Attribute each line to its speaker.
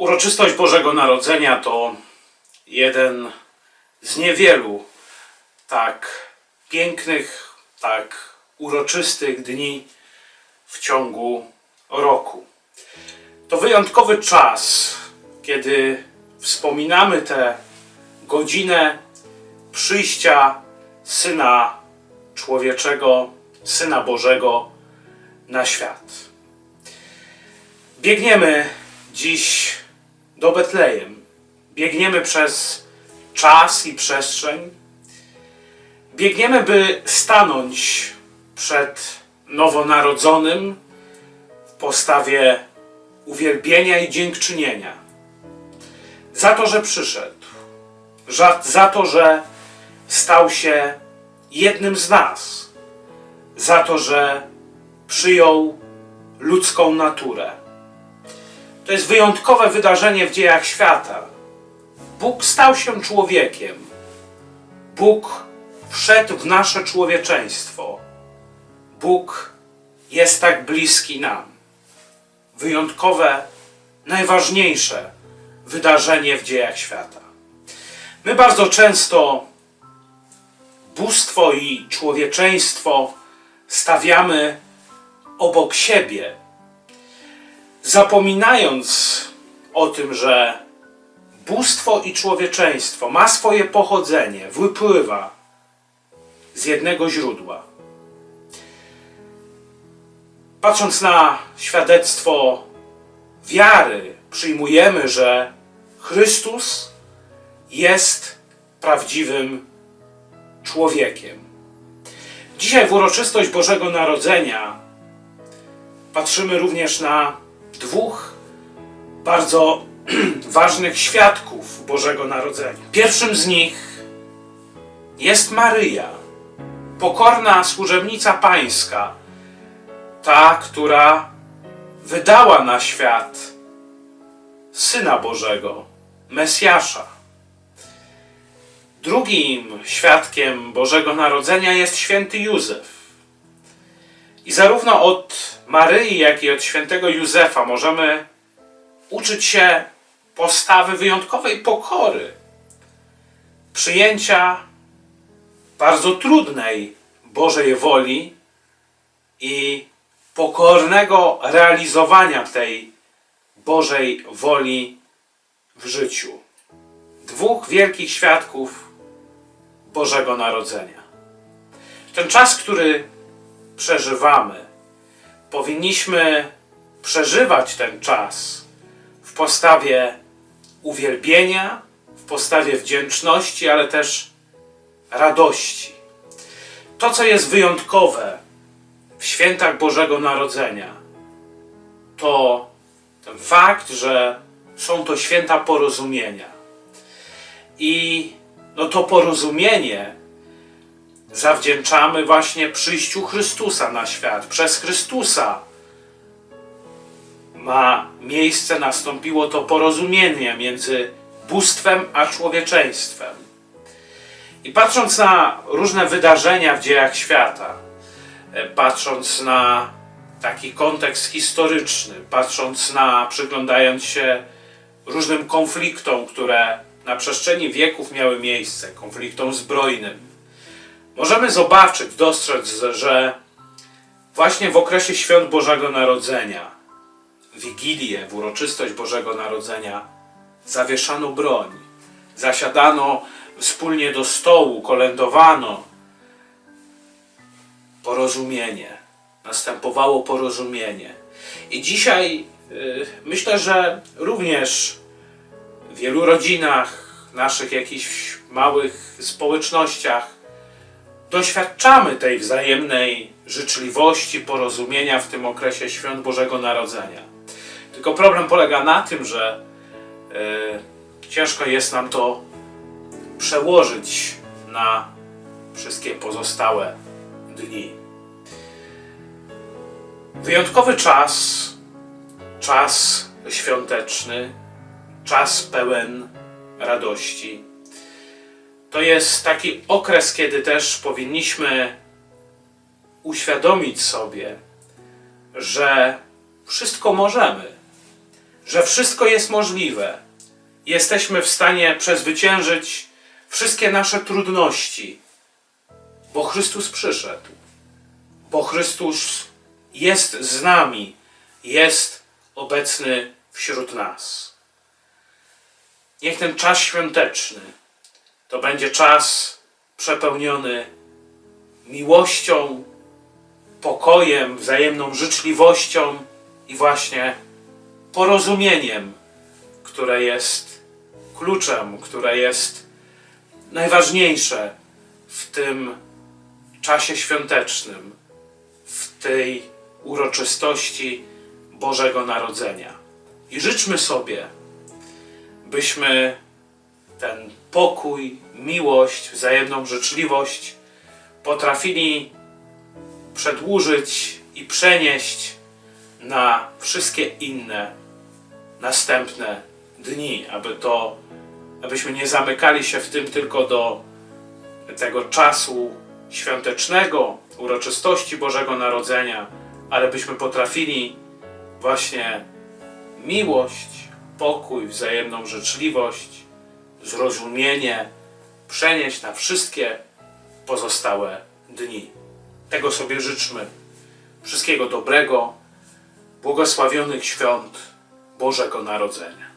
Speaker 1: Uroczystość Bożego Narodzenia to jeden z niewielu tak pięknych, tak uroczystych dni w ciągu roku. To wyjątkowy czas, kiedy wspominamy tę godzinę przyjścia Syna Człowieczego, Syna Bożego na świat. Biegniemy dziś do Betlejem. Biegniemy przez czas i przestrzeń. Biegniemy, by stanąć przed nowonarodzonym w postawie uwielbienia i dziękczynienia. Za to, że przyszedł. Za, to, że stał się jednym z nas. Za to, że przyjął ludzką naturę. To jest wyjątkowe wydarzenie w dziejach świata. Bóg stał się człowiekiem. Bóg wszedł w nasze człowieczeństwo. Bóg jest tak bliski nam. Wyjątkowe, najważniejsze wydarzenie w dziejach świata. My bardzo często bóstwo i człowieczeństwo stawiamy obok siebie, zapominając o tym, że bóstwo i człowieczeństwo ma swoje pochodzenie, wypływa z jednego źródła. Patrząc na świadectwo wiary, przyjmujemy, że Chrystus jest prawdziwym człowiekiem. Dzisiaj w uroczystość Bożego Narodzenia patrzymy również na dwóch bardzo ważnych świadków Bożego Narodzenia. Pierwszym z nich jest Maryja, pokorna służebnica pańska, ta, która wydała na świat Syna Bożego, Mesjasza. Drugim świadkiem Bożego Narodzenia jest święty Józef. I zarówno od Maryi, jak i od świętego Józefa możemy uczyć się postawy wyjątkowej pokory, przyjęcia bardzo trudnej Bożej woli i pokornego realizowania tej Bożej woli w życiu. Dwóch wielkich świadków Bożego Narodzenia. Ten czas, który przeżywamy, powinniśmy przeżywać ten czas w postawie uwielbienia, w postawie wdzięczności, ale też radości. To, co jest wyjątkowe w świętach Bożego Narodzenia, to ten fakt, że są to święta porozumienia. I no to porozumienie zawdzięczamy właśnie przyjściu Chrystusa na świat. Przez Chrystusa ma miejsce, nastąpiło to porozumienie między bóstwem a człowieczeństwem. I patrząc na różne wydarzenia w dziejach świata, e, patrząc na taki kontekst historyczny, patrząc na, przyglądając się różnym konfliktom, które na przestrzeni wieków miały miejsce, konfliktom zbrojnym, możemy zobaczyć, dostrzec, że właśnie w okresie świąt Bożego Narodzenia, Wigilię, w uroczystość Bożego Narodzenia, zawieszano broń, zasiadano wspólnie do stołu, kolędowano porozumienie, następowało porozumienie. I dzisiaj y, myślę, że również w wielu rodzinach, naszych jakichś małych społecznościach doświadczamy tej wzajemnej życzliwości, porozumienia w tym okresie świąt Bożego Narodzenia. Tylko problem polega na tym, że y, ciężko jest nam to przełożyć na wszystkie pozostałe dni. Wyjątkowy czas, czas świąteczny, czas pełen radości. To jest taki okres, kiedy też powinniśmy uświadomić sobie, że wszystko możemy, że wszystko jest możliwe. Jesteśmy w stanie przezwyciężyć wszystkie nasze trudności, bo Chrystus przyszedł, bo Chrystus jest z nami, jest obecny wśród nas. Niech ten czas świąteczny to będzie czas przepełniony miłością, pokojem, wzajemną życzliwością i właśnie porozumieniem, które jest kluczem, które jest najważniejsze w tym czasie świątecznym, w tej uroczystości Bożego Narodzenia. I życzmy sobie, byśmy ten pokój, miłość, wzajemną życzliwość potrafili przedłużyć i przenieść na wszystkie inne następne dni, aby to, abyśmy nie zamykali się w tym tylko do tego czasu świątecznego, uroczystości Bożego Narodzenia, ale byśmy potrafili właśnie miłość, pokój, wzajemną życzliwość, zrozumienie przenieść na wszystkie pozostałe dni. Tego sobie życzmy. Wszystkiego dobrego, błogosławionych świąt Bożego Narodzenia.